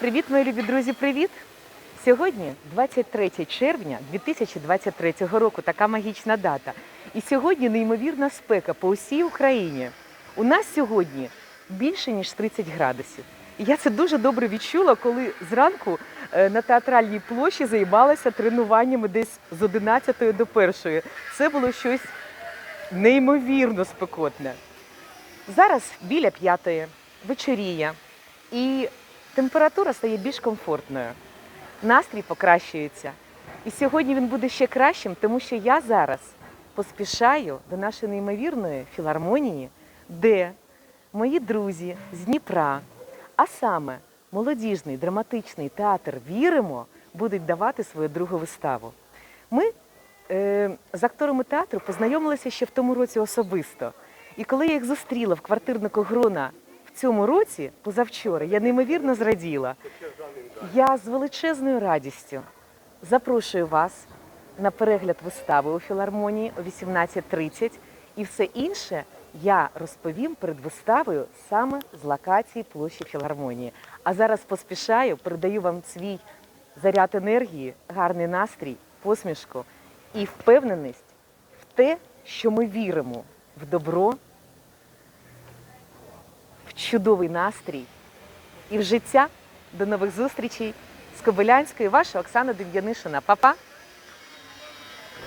Привіт, мої любі друзі, привіт! Сьогодні 23 червня 2023 року, така магічна дата. І сьогодні неймовірна спека по усій Україні. У нас сьогодні більше ніж 30 градусів. І я це дуже добре відчула, коли зранку е, на театральній площі займалася тренуваннями десь з 11 до 1. Це було щось неймовірно спекотне. Зараз біля п'ятої вечоріє, і температура стає більш комфортною. Настрій покращується. І сьогодні він буде ще кращим, тому що я зараз поспішаю до нашої неймовірної філармонії, де мої друзі з Дніпра, а саме молодіжний драматичний театр Віримо будуть давати свою другу виставу. Ми е, з акторами театру познайомилися ще в тому році особисто. І коли я їх зустріла в квартирнику Грона цьому році, позавчора, я неймовірно зраділа. Я з величезною радістю запрошую вас на перегляд вистави у філармонії о 18.30. І все інше я розповім перед виставою саме з локації площі філармонії. А зараз поспішаю, передаю вам свій заряд енергії, гарний настрій, посмішку і впевненість в те, що ми віримо в добро, в чудовий настрій і в життя. До нових зустрічей з Кобилянської, ваша Оксана Дем'янишина. Па-па!